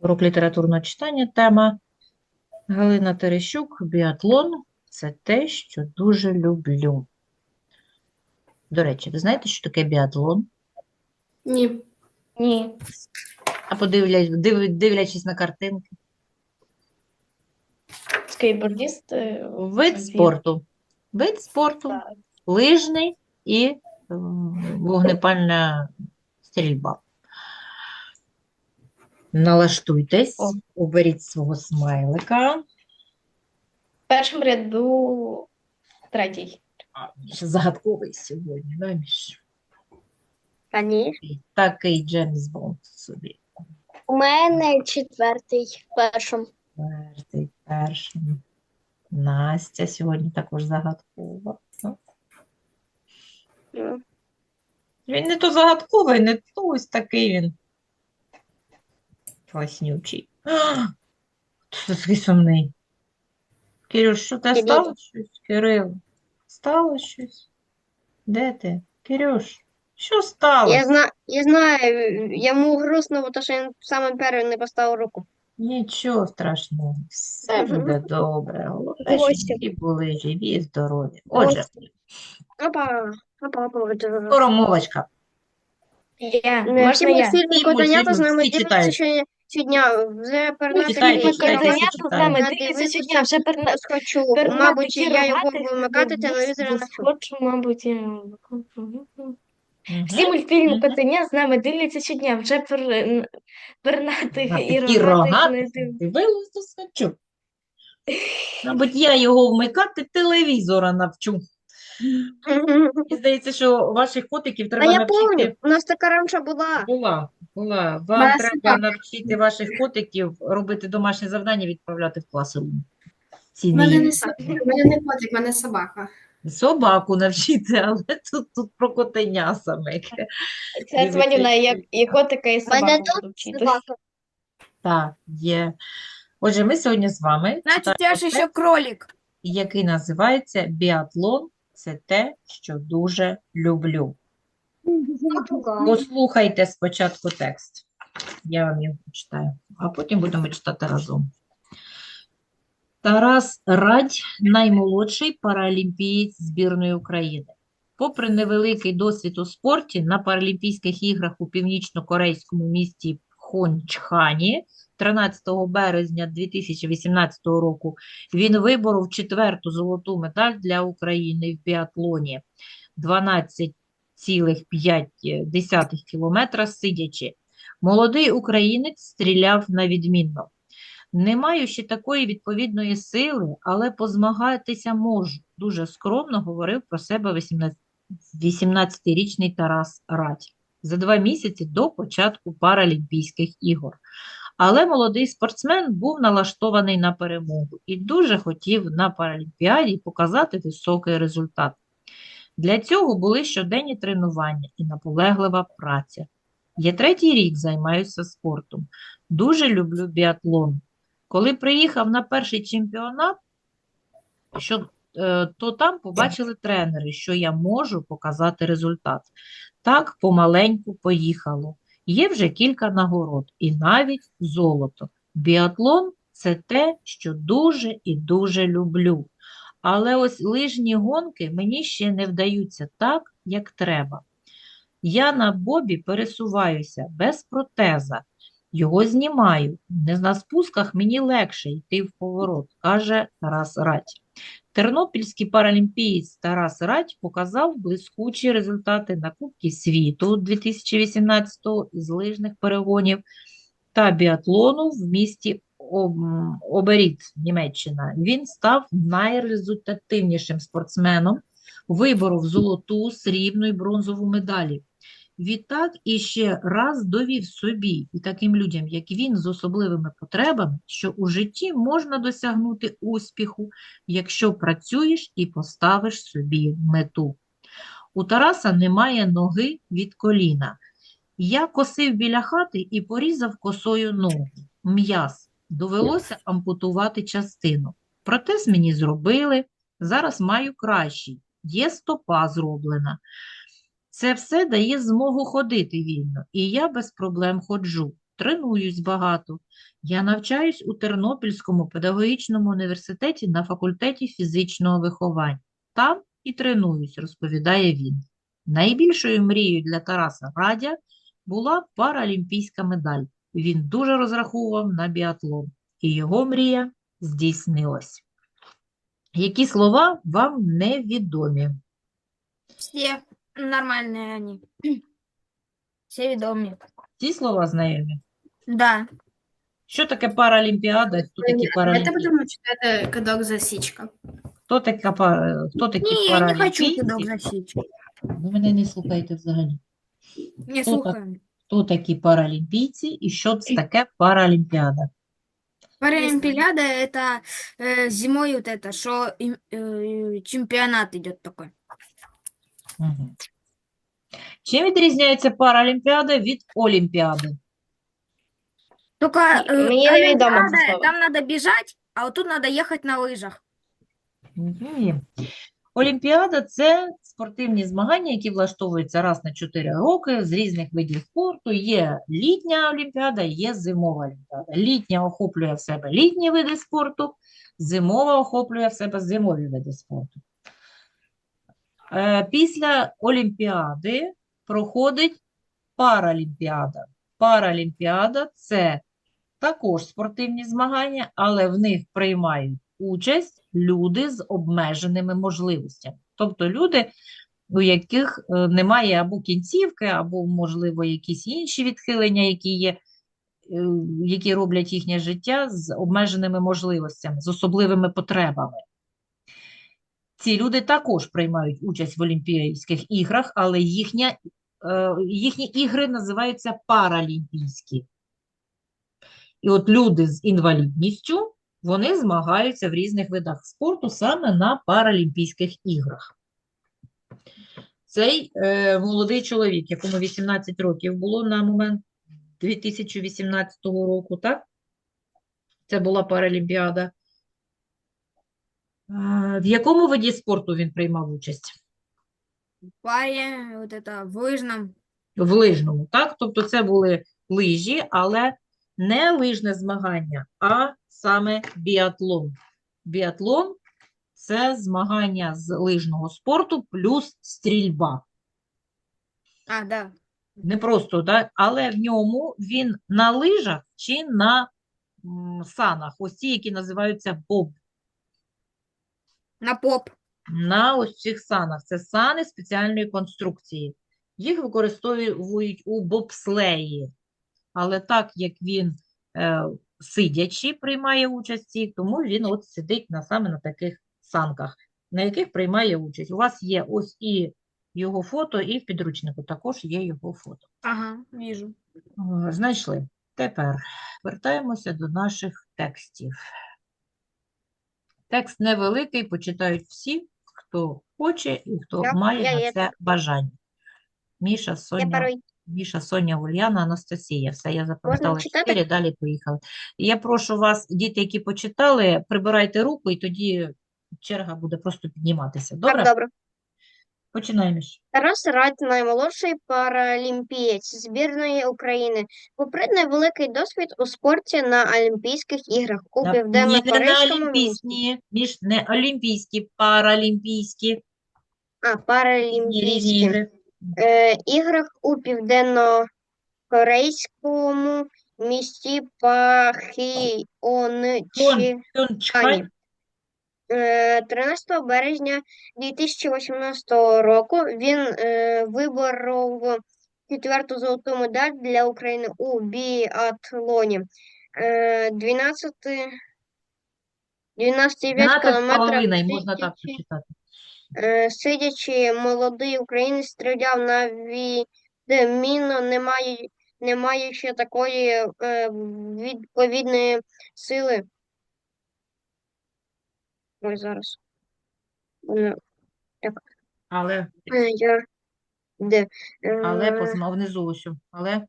Урок літературного читання, тема Галина Терещук, біатлон – це те, що дуже люблю. До речі, ви знаєте, що таке біатлон? Ні. Ні. А подивлясь, див, дивлячись на картинки. Скейтбордіст. е, Вид спорту. Вид спорту, Так. лижний і вогнепальна стрільба. Налаштуйтесь, оберіть свого смайлика. В першому ряду третій. А, ще загадковий сьогодні, да, Міш? Конечно. Такий Джеймс Бонд собі. У мене четвертий першим. Четвертий, перший. Настя сьогодні також загадкова. Ну, Він не то загадковий, не то ось такий він. Класнючий. Хто такий сумний? Кирюш, що Кирил. стало щось? Кирил, стало щось? Де ти? Кирюш, що сталося? Я знаю, я знаю, йому грустно, бо то, що він саме перший не поставив руку. Нічого страшного, все буде добре. Головне, щоб всі були живі і здорові. Отже, Опа, опа, опа, опа. скоромовочка. Я. Можна я? котенята з нами всі дивляться читають. щодня- щодня. Вже читайте, фільми читайте, котенята всі Котенята з нами читають. дивляться щодня, вже перна... Схочу. пернати Мабуть, я його керувати, вимикати телевізора не хочу. Хочу, мабуть, я... Мгм. Всі мультфільми Мгм. котеня з нами дивляться щодня, вже пер... пернатих і такі рогатих не рогатих див... дивилась до схочу. Мабуть, я його вмикати телевізора навчу. Мені здається, що ваших котиків А треба я навчити. пам'ятаю, у нас така раніше була. Була, була. Вам Мене треба собака. навчити ваших котиків робити домашнє завдання, відправляти в класи. У мене не, со- мене не котик, у мене собака. Собаку навчити, але тут, тут про котеня саме. Це Свадіна, як і котика, і У мене буду вчити. собака. Так, є. Отже, ми сьогодні з вами Значить, я ж ще кролик. який називається Біатлон це те, що дуже люблю. Послухайте спочатку текст. Я вам його почитаю, а потім будемо читати разом. Тарас Радь наймолодший паралімпієць збірної України. Попри невеликий досвід у спорті, на Паралімпійських іграх у північно-корейському місті Пхончхані 13 березня 2018 року він виборов четверту золоту медаль для України в біатлоні 12,5 кілометра сидячи. Молодий українець стріляв на відмінно. Не маю ще такої відповідної сили, але позмагатися можу. Дуже скромно говорив про себе 18 18-річний Тарас Радь за два місяці до початку Паралімпійських ігор. Але молодий спортсмен був налаштований на перемогу і дуже хотів на Паралімпіаді показати високий результат. Для цього були щоденні тренування і наполеглива праця. Я третій рік займаюся спортом. Дуже люблю біатлон. Коли приїхав на перший чемпіонат, що, е, то там побачили тренери, що я можу показати результат. Так помаленьку поїхало. Є вже кілька нагород і навіть золото. Біатлон – це те, що дуже і дуже люблю. Але ось лижні гонки мені ще не вдаються так, як треба. Я на бобі пересуваюся без протеза. Його знімаю. Не на спусках мені легше йти в поворот, каже Тарас Радь. Тернопільський паралімпієць Тарас Радь показав блискучі результати на Кубки світу 2018 з лижних перегонів та біатлону в місті Об- Оберіт, Німеччина. Він став найрезультативнішим спортсменом, виборов золоту, срібну і бронзову медалі. Відтак іще раз довів собі і таким людям, як він, з особливими потребами, що у житті можна досягнути успіху, якщо працюєш і поставиш собі мету. У Тараса немає ноги від коліна. Я косив біля хати і порізав косою ногу. М'яз. Довелося ампутувати частину. Протез мені зробили, зараз маю кращий. Є стопа зроблена. Це все дає змогу ходити вільно, і я без проблем ходжу, тренуюсь багато. Я навчаюсь у Тернопільському педагогічному університеті на факультеті фізичного виховання. Там і тренуюсь, розповідає він. Найбільшою мрією для Тараса Радя була паралімпійська медаль. Він дуже розраховував на біатлон, і його мрія здійснилась. Які слова вам невідомі? Все нормальные они. Все відомі. Ці слова знайомі? Да. Що таке паралімпіада? Хто такі Давайте паралімпійці? будемо читати кидок засічка. Хто така пара- хто такі Ні, я не хочу паралімпійці? кидок засічки. Ви мене не слухаєте взагалі. Не Хто слухаємо. Хто такі паралімпійці і що це таке паралімпіада? Паралимпиада это э, зимой вот это, что им, э, чемпионат идет такой. Угу. Чим відрізняється паралімпіада від олімпіади? Только э, невідомо це слово. там надо бежать, а вот тут надо ехать на лыжах. Ні. Олімпіада – це спортивні змагання, які влаштовуються раз на 4 роки з різних видів спорту. Є літня олімпіада, є зимова олімпіада. Літня охоплює в себе літні види спорту, зимова охоплює в себе зимові види спорту. Е, Після олімпіади проходить паралімпіада. Паралімпіада – це також спортивні змагання, але в них приймають участь люди з обмеженими можливостями. Тобто люди, у яких е, немає або кінцівки, або, можливо, якісь інші відхилення, які є, е, які роблять їхнє життя з обмеженими можливостями, з особливими потребами. Ці люди також приймають участь в Олімпійських іграх, але їхня, е, їхні ігри називаються паралімпійські. І от люди з інвалідністю, вони змагаються в різних видах спорту саме на Паралімпійських іграх. Цей е, молодий чоловік, якому 18 років було на момент 2018 року, так? Це була Паралімпіада. В якому виді спорту він приймав участь? Паре, вот это, в лыжном. В лижному, так? Тобто це були лижі, але не лижне змагання, а саме біатлон. Біатлон – це змагання з лижного спорту плюс стрільба. А, да. Не просто, так? Але в ньому він на лижах чи на м, санах, ось ці, які називаються боб. На поп. на ось цих санах. Це сани спеціальної конструкції. Їх використовують у бобслеї. Але так як він е, сидячи приймає участь, тому він от сидить на, саме на таких санках, на яких приймає участь. У вас є ось і його фото, і в підручнику також є його фото. Ага, вижу. О, Знайшли. Тепер вертаємося до наших текстів. Текст невеликий, почитають всі, хто хоче і хто Я- має я на є це бажання. Міша, Я Соня, перший. Міша, Соня, Ульяна, Анастасія. Все, я запам'ятала читати? чотири, далі поїхали. Я прошу вас, діти, які почитали, прибирайте руку, і тоді черга буде просто підніматися. Добре? Так, добре. Починаємо. Міш. Тарас Радь, наймолодший паралімпієць збірної України. Попри невеликий досвід у спорті на Олімпійських іграх у На- Ні, не на олімпійські, ні, Міш, не олімпійські, паралімпійські. А, різні ігри. е, іграх у Південно-Корейському місті Пахіончі. Е, 13 березня 2018 року він е, виборов четверту золоту медаль для України у біатлоні. Е, 12 12,5 кілометрів можна так сидячи, почитати. е, сидячи, молодий українець стріляв на відмінно, немає, не маючи такої е, відповідної сили. Ой, зараз. Е, Але, Е, Я де але Е, позма внизу ось. Але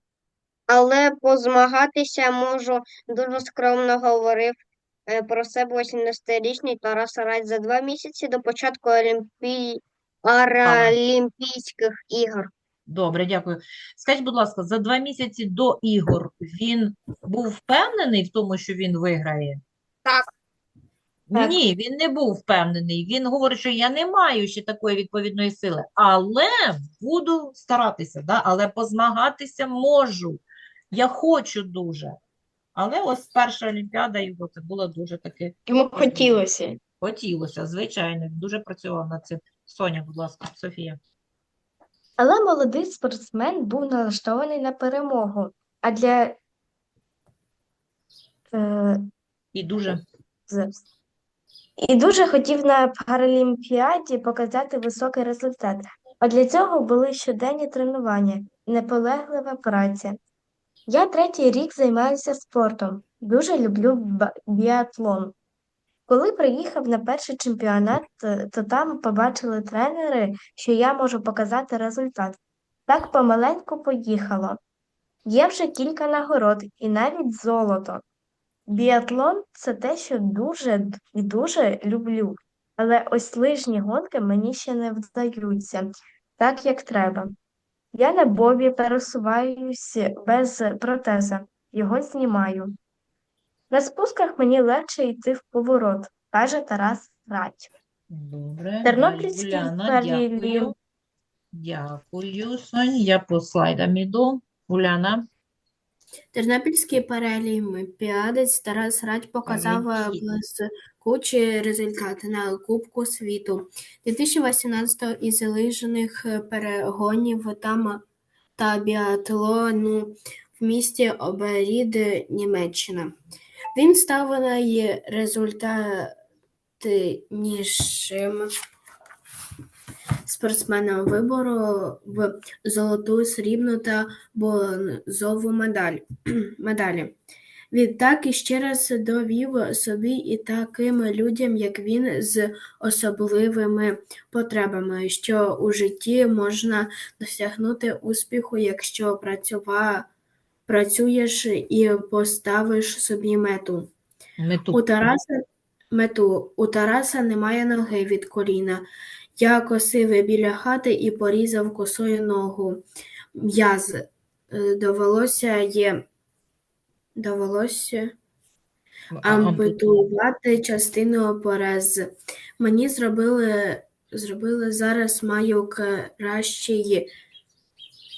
але позмагатися можу, дуже скромно говорив е, про себе 18-річний Тарас Радь за два місяці до початку Олімпій... Паралімпійських ігор. Добре, дякую. Скажіть, будь ласка, за два місяці до ігор він був впевнений в тому, що він виграє? Так. Так. Ні, він не був впевнений. Він говорить, що я не маю ще такої відповідної сили, але буду старатися, да? Але позмагатися можу. Я хочу дуже. Але ось перша Олімпіада його це було дуже таки Йому хотілося. хотілося, звичайно, він дуже працював над цим. Соня, будь ласка, Софія. Але молодий спортсмен був налаштований на перемогу. А для е, І дуже і дуже хотів на Паралімпіаді показати високий результат. А для цього були щоденні тренування і наполеглива праця. Я третій рік займаюся спортом. Дуже люблю біатлон. Коли приїхав на перший чемпіонат, е, то там побачили тренери, що я можу показати результат. Так помаленьку поїхало. Є вже кілька нагород і навіть золото. Біатлон це те, що дуже і дуже люблю, але ось лижні гонки мені ще не вдаються так, як треба. Я на бобі пересуваюсь без протеза, його знімаю. На спусках мені легше йти в поворот, каже Тарас Радь. добре. Тернопільський Уляна, дякую. Дякую, Сонь. Я по слайдам іду. Уляна. Тернопільський паралімпіадець Тарас Радь показав е, блискучі результати на Кубку світу. 2018 із лижних перегонів там та біатлону в місті Оберід, Німеччина. Він став найрезультативнішим спортсменом вибору в золоту, срібну та бронзову медаль, медалі. Відтак іще раз довів собі і таким людям, як він, з особливими потребами, що у житті можна досягнути успіху, якщо працюва, працюєш і поставиш собі мету. Мету. У Тараса мету. У Тараса немає ноги від коліна. Я косив біля хати і порізав косою ногу. М'яз. Е, Довелося є. Довелося ампутувати. частину порез. Мені зробили, зробили зараз маю кращий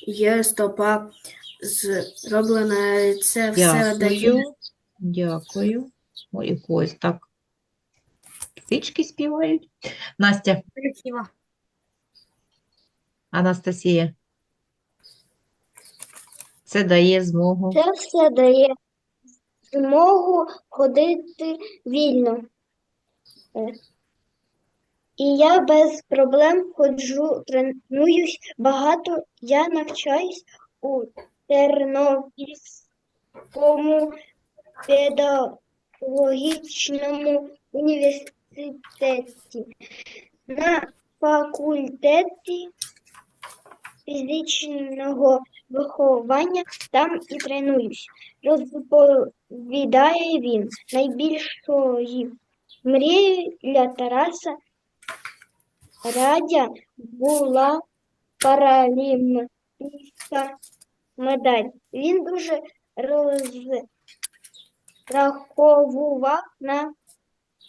є стопа зроблена. Це все дає. Дякую. Дякую. Ой, когось так. Птички співають. Настя, Красиво. Анастасія. Це дає змогу. Це все дає змогу ходити вільно. Е, І я без проблем ходжу, тренуюсь багато. Я навчаюсь у Тернопільському педагогічному університеті. На факультеті фізичного виховання там і тренуюсь. Розповідає він. Найбільшою мрією для Тараса Радя була паралімпійська медаль. Він дуже розраховував на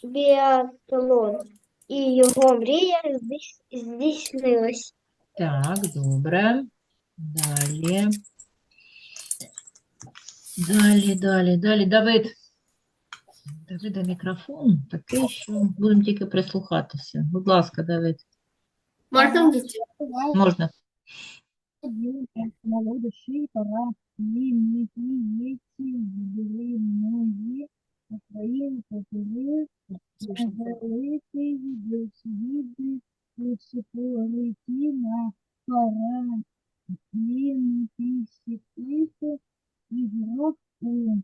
біатлон, і його мрія здійс- здійснилась. Так, добре. Далі. Далі, далі, далі. Давид. Давида мікрофон такий, що будемо тільки прислухатися. Будь ласка, Давид. Можна дітей? Можна. молодший пора лімітієці ювілейної України попели великий досвіди високолеті на паралімпійських іграх у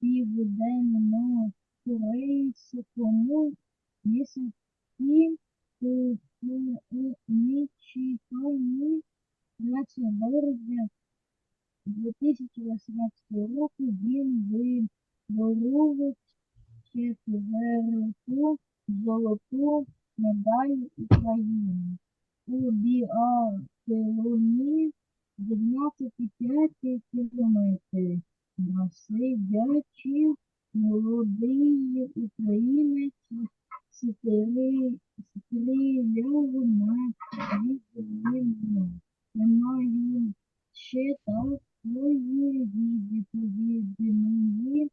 південно-корейському місті Мічиган 3 березня 2018 року він виборов четверту золоту медаль України. У біатлоні 12,5 кілометри. Сидячи молодий українець стріляв на відмінно. Немає ще такої відповідної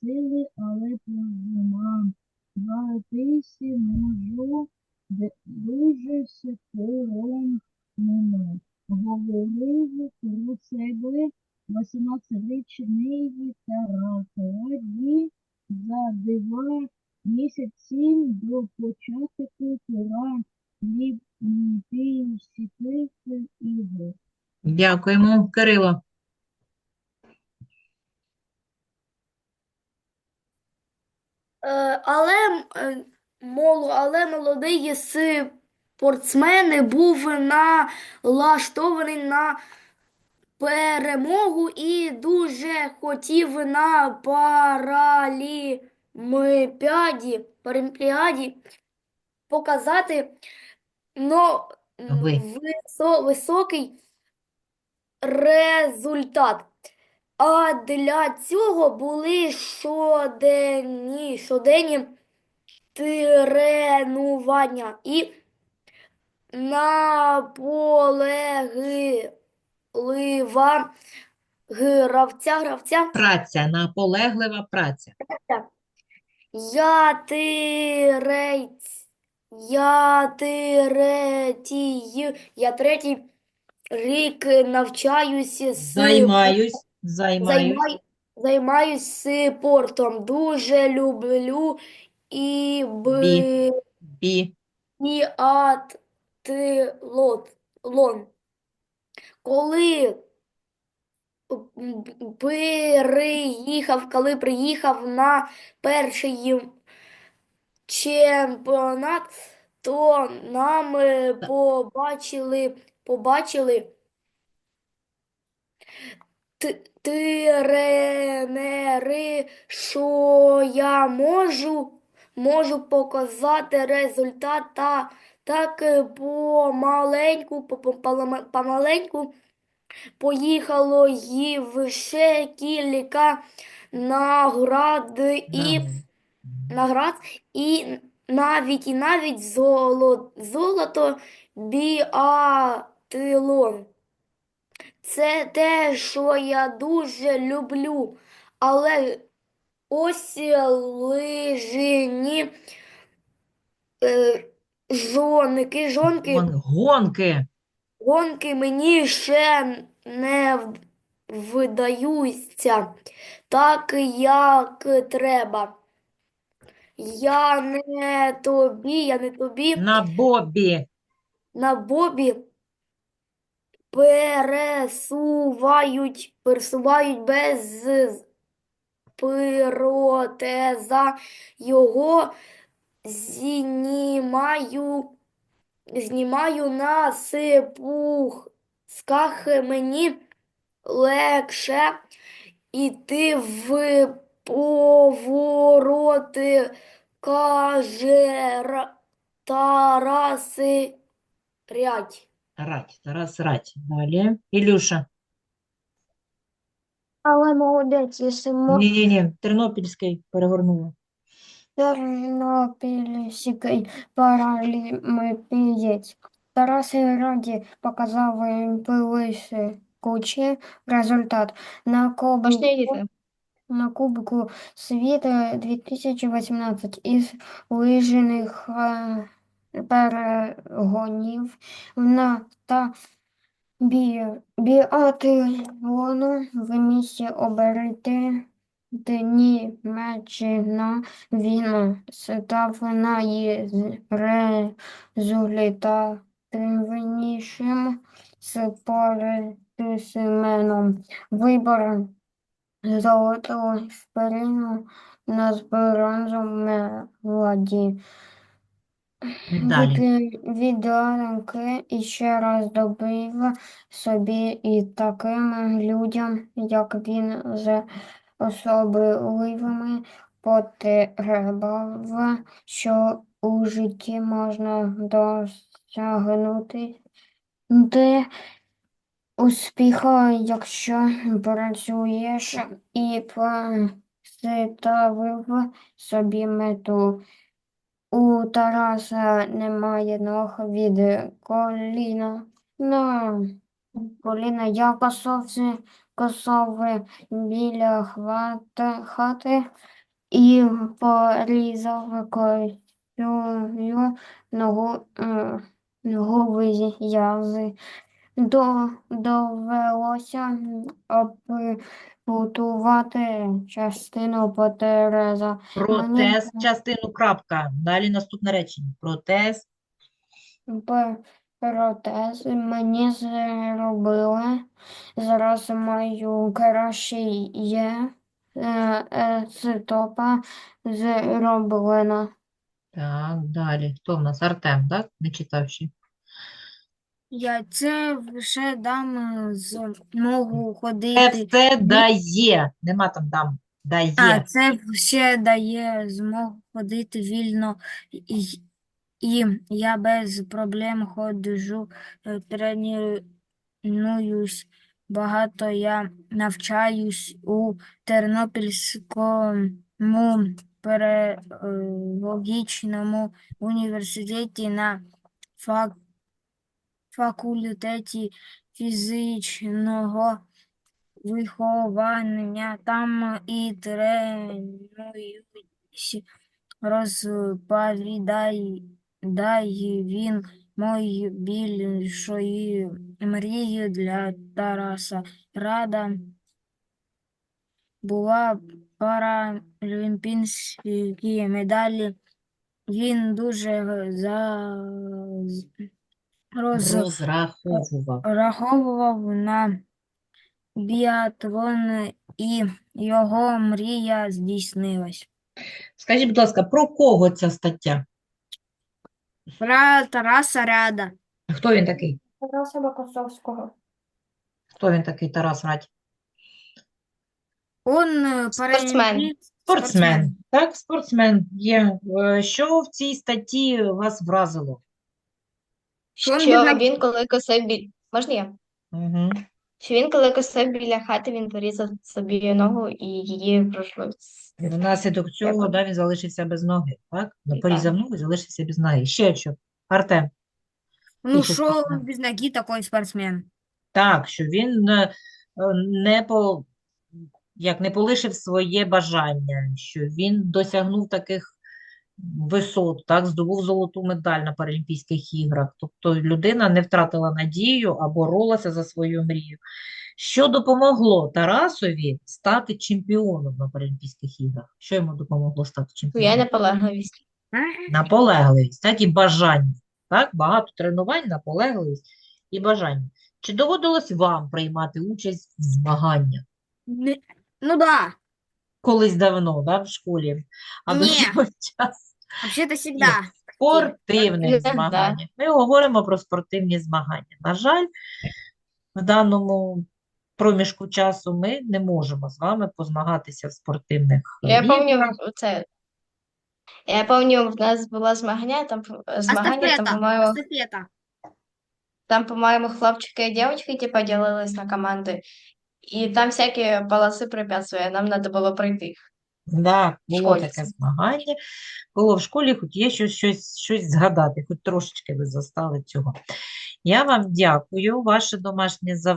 сили, але позима. Братися можу дуже скоромно. Говорив про себе 18-річний Тарас. Раді за два місяці до початку Олімпійських ігор. Дякуємо. Кирило. Е, Але, е, моло, але молодий спортсмен був налаштований на перемогу і дуже хотів на паралімпіаді, паралімпіаді показати но, висо- високий результат. А для цього були щоденні, щоденні тренування і наполеглива гравця, гравця. Праця, наполеглива праця. Я третій, я третій, я третій рік навчаюся з Займаюсь, займаюсь. Займай, займаюсь спортом. Дуже люблю і Бі. Бі. Біатлон. Коли м, переїхав, коли приїхав на перший чемпіонат, то нам е, побачили, побачили тренери, що я можу, можу показати результат та так е, помаленьку, помаленьку поїхало і ще кілька наград і наград і навіть і навіть золо, золото біатлон. Це те, що я дуже люблю. Але ось лижні е, жонки, жонки, Гон- Гонки. гонки мені ще не в- видаються так, як треба. Я не тобі, я не тобі На Бобі. на Бобі пересувають, пересувають без протеза. Його знімаю, знімаю на сипухсках. Мені легше іти в повороти, каже Ра- Тарас Рядь. Рать. Тарас Рать. Далі. Ілюша. Але молодець, якщо мо- Ні-ні-ні. Тернопільський перегорнула. Тернопільський паралімпієць Тарас Раді показав блискучий результат. На Кубку, на Кубку світу 2018 із лижних е, перегонів на та біатлону в місті оберти Німеччина він став найрезультативнішим спортсменом. Вибор золотого шпилю на бронзовому медалі. Далі. Віддаленки і ще раз добив собі і таким людям, як він, з особливими потребами, що у житті можна досягнути, де успіху, якщо працюєш і поставив собі мету. У Тараса немає ног від коліна. На коліна я косовці, косови біля хвати, хати і порізав косою ногу, е, ногу в'язи. До, довелося обпутувати частину потереза. Протез, частину крапка. Далі наступне речення. Протез. Протез мені зробили. Зараз маю краще є. Е, е, Стопа зроблена. Так, далі. Хто в нас? Артем, так? Не читав ще. Я це вже дам змогу Це ходити. все дає. Нема там дам. Дає. А, це ще дає змогу ходити вільно, і, я без проблем ходжу, е, тренуюсь багато, я навчаюсь у Тернопільському педагогічному університеті на фак, факультеті фізичного виховання. Там і тренуюсь, розповідає він мої більшої мрії для Тараса. Рада була паралімпійські медалі. Він дуже за роз Розраховував. раховував на біатлон, і його мрія здійснилась. Скажіть, будь ласка, про кого ця стаття? Про Тараса Ряда. Хто він такий? Тараса Бакосовського. Хто він такий, Тарас Радь? Он е, Спортсмен. Спортсмен. Так, спортсмен є. Е, Що в цій статті вас вразило? Що він Що він, коли косив біль... Можна я? Угу. Що він, коли косив біля хати, він порізав собі ногу і її пройшло. І внаслідок цього да, він залишився без ноги, так? Так. Порізав ногу і залишився без ноги. Ще що? Артем. Ну, що спортсмен. без ноги такий спортсмен? Так, що він е, не по, як не полишив своє бажання, що він досягнув таких висот, так, здобув золоту медаль на Паралімпійських іграх. Тобто людина не втратила надію, а боролася за свою мрію. Що допомогло Тарасові стати чемпіоном на Паралімпійських іграх? Що йому допомогло стати чемпіоном? наполегливість. Наполегливість, так, і бажання. Так, багато тренувань, наполегливість і бажання. Чи доводилось вам приймати участь в змаганнях? Ну да, Колись давно, да, в школі, а до Ні. цього часу вообще-то всегда. спортивних Е, да. Ми говоримо про спортивні змагання. На жаль, в даному проміжку часу ми не можемо з вами позмагатися в спортивних Я пам'ятаю це. Я пам'ятаю, в нас було змагання, там п- змагання, там, Естафета, по-моєму, естафета. там, по-моєму, хлопчики і дівчатки типа ділились на команди. І там всякі полоси препятствия, нам треба було пройти їх. Да, було школі таке змагання. Було в школі, хоч є щось, щось, щось згадати, хоч трошечки ви застали цього. Я вам дякую. Ваше домашнє завдання.